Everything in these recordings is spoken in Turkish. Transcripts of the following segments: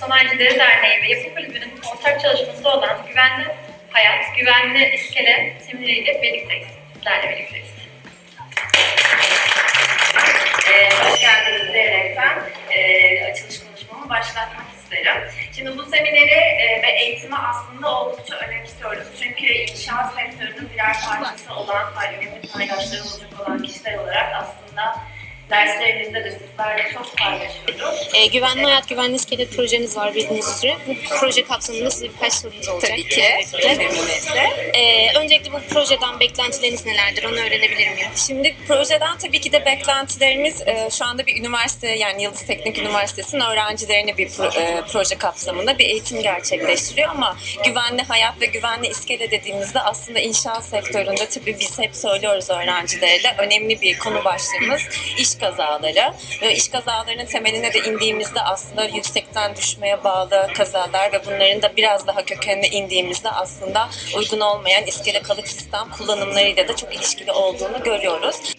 Sanayicileri Derneği ve Yapı Kulübü'nün ortak çalışması olan Güvenli Hayat, Güvenli İskele semineriyle birlikteyiz. Sizlerle birlikteyiz. Ee, hoş geldiniz diyerekten e, açılış konuşmamı başlatmak isterim. Şimdi bu semineri e, ve eğitimi aslında oldukça önemsiyoruz. Çünkü inşaat sektörünün birer parçası olan, önemli paydaşları olacak olan kişiler olarak aslında derslerimizde de sizlerle çok paylaşıyoruz. E, güvenli hayat, güvenli iskelet projemiz var bildiğiniz üzere. Bu proje kapsamında size birkaç sorumuz olacak. Tabii ki. Memnuniyetle. E, öncelikle bu projeden beklentileriniz nelerdir? Onu öğrenebilir miyim? Şimdi projeden tabii ki de beklentilerimiz e, şu anda bir üniversite yani Yıldız Teknik Üniversitesi'nin öğrencilerine bir pro- e, proje kapsamında bir eğitim gerçekleştiriyor ama güvenli hayat ve güvenli iskele dediğimizde aslında inşaat sektöründe tabii biz hep söylüyoruz öğrencilere de önemli bir konu başlığımız iş kazaları. İş kazalarının temeline de indiğimizde aslında yüksekten düşmeye bağlı kazalar ve bunların da biraz daha kökenine indiğimizde aslında uygun olmayan iskele kalıp sistem kullanımlarıyla da çok ilişkili olduğunu görüyoruz.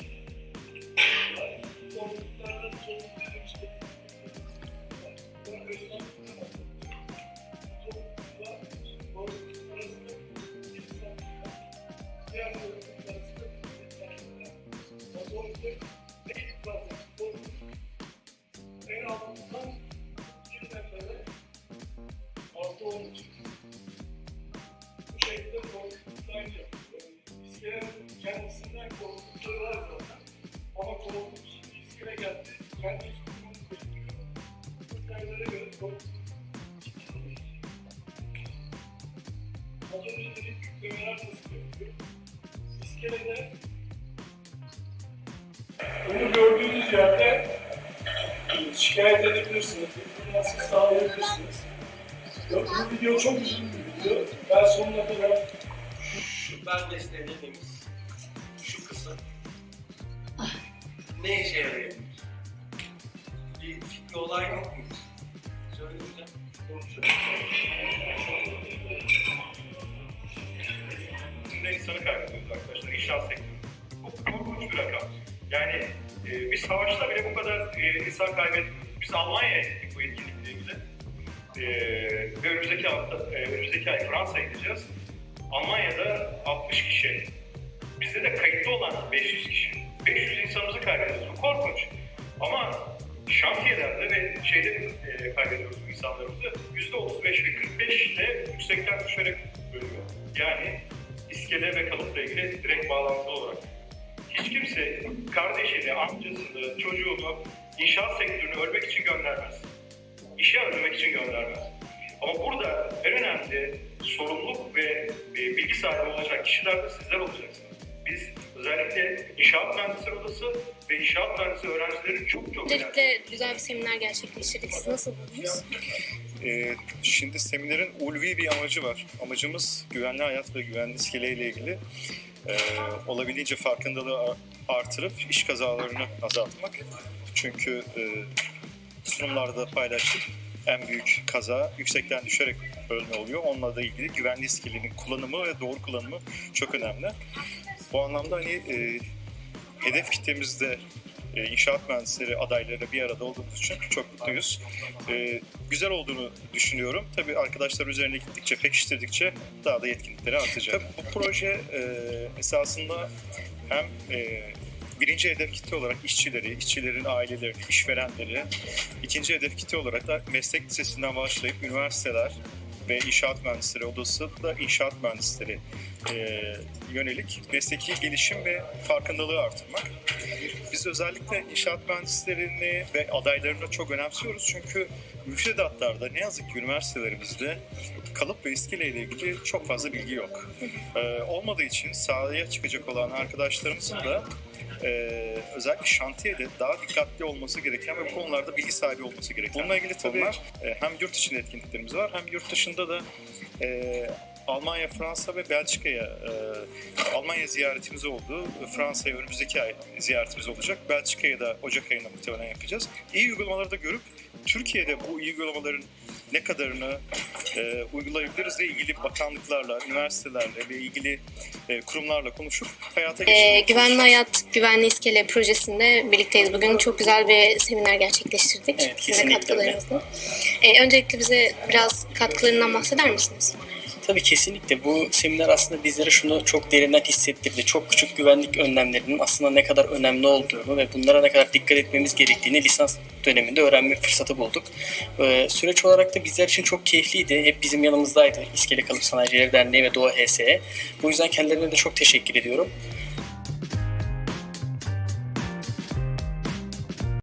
İki. Bu şekilde korkutuklar yapıyor. İskelenin kendisinden korkutukları var zaten. Ama şimdi iskele geldi. Kendi üstünden korkutuyor. Bu kaydlara göre korkutuk. Az önce dedik yüklemeler nasıl yapıyor? İskelede bunu gördüğünüz yerde şikayet edebilirsiniz, informasyonu sağlayabilirsiniz. Ya, bu video çok uzun bir video. Ben sonuna kadar şu bel dediğimiz şu kısım ne işe yarayabilir? Bir fikri olay yok mu? Söyle konuşacağım. içinde insanı kaybediyoruz arkadaşlar. İnşaat sektörü. Bu korkunç bir rakam. Yani e, biz savaşta bile bu kadar e, insan kaybetmiyoruz. Biz Almanya'ya gittik bu etkinlikle ilgili. E, önümüzdeki hafta, e, önümüzdeki ay Fransa'ya gideceğiz. Almanya'da 60 kişi. Bizde de kayıtlı olan 500 kişi. 500 insanımızı kaybediyoruz. Bu korkunç. Ama şantiyelerde ve şeyde e, kaybediyoruz bu insanlarımızı. %35 ve 45 ile yüksekten düşerek bölüyor. Yani iskele ve kalıpla ilgili direkt bağlantılı olarak. Hiç kimse kardeşini, amcasını, çocuğunu inşaat sektörüne ölmek için göndermez. İşe ölmek için göndermez. Ama burada en önemli sorumluluk ve e, bilgi sahibi olacak kişiler de sizler olacaksınız. Biz özellikle inşaat mühendisleri odası ve inşaat mühendisi öğrencileri çok çok. Öncelikle güzel bir seminer gerçekleştirdik. Siz nasıl buldunuz? Ee, şimdi seminerin ulvi bir amacı var. Amacımız güvenli hayat ve güvenli iskele ile ilgili e, olabildiğince farkındalığı artırıp iş kazalarını azaltmak. Çünkü e, sunumlarda paylaştık. En büyük kaza yüksekten düşerek ölme oluyor. Onunla da ilgili güvenli iskelenin kullanımı ve doğru kullanımı çok önemli. Bu anlamda hani e, hedef kitlemizde e, inşaat mühendisleri adayları bir arada olduğumuz için çok mutluyuz. E, güzel olduğunu düşünüyorum. Tabii arkadaşlar üzerine gittikçe, pekiştirdikçe daha da yetkinlikleri artacak. Tabii bu proje e, esasında hem e, birinci hedef kitle olarak işçileri, işçilerin ailelerini, işverenleri, ikinci hedef kitle olarak da meslek lisesinden başlayıp üniversiteler ve inşaat mühendisleri odası da inşaat mühendisleri e, yönelik mesleki gelişim ve farkındalığı artırmak. Biz özellikle inşaat mühendislerini ve adaylarını çok önemsiyoruz çünkü müfredatlarda ne yazık ki üniversitelerimizde kalıp ve iskele ile ilgili çok fazla bilgi yok. Ee, olmadığı için sahaya çıkacak olan arkadaşlarımızın da e, özellikle şantiyede daha dikkatli olması gereken ve bu konularda bilgi sahibi olması gereken. Bununla ilgili tabii e, hem yurt içinde etkinliklerimiz var hem yurt dışında da e, Almanya, Fransa ve Belçika'ya e, Almanya ziyaretimiz oldu. Fransa'ya önümüzdeki ay ziyaretimiz olacak. Belçika'ya da Ocak ayında muhtemelen yapacağız. İyi uygulamaları da görüp Türkiye'de bu iyi uygulamaların ne kadarını e, uygulayabiliriz ile ilgili bakanlıklarla, üniversitelerle ve ilgili e, kurumlarla konuşup hayata Ee, geçirmeye güvenli çalışacağız. Hayat, Güvenli İskele projesinde birlikteyiz. Bugün çok güzel bir seminer gerçekleştirdik. Evet, Sizin de katkılarınızla. Ee, öncelikle bize biraz katkılarından bahseder misiniz? Tabii kesinlikle bu seminer aslında bizlere şunu çok derinden hissettirdi. Çok küçük güvenlik önlemlerinin aslında ne kadar önemli olduğunu ve bunlara ne kadar dikkat etmemiz gerektiğini lisans döneminde öğrenme fırsatı bulduk. Ee, süreç olarak da bizler için çok keyifliydi. Hep bizim yanımızdaydı İskele Kalıp Sanayicileri Derneği ve Doğa HSE. Bu yüzden kendilerine de çok teşekkür ediyorum.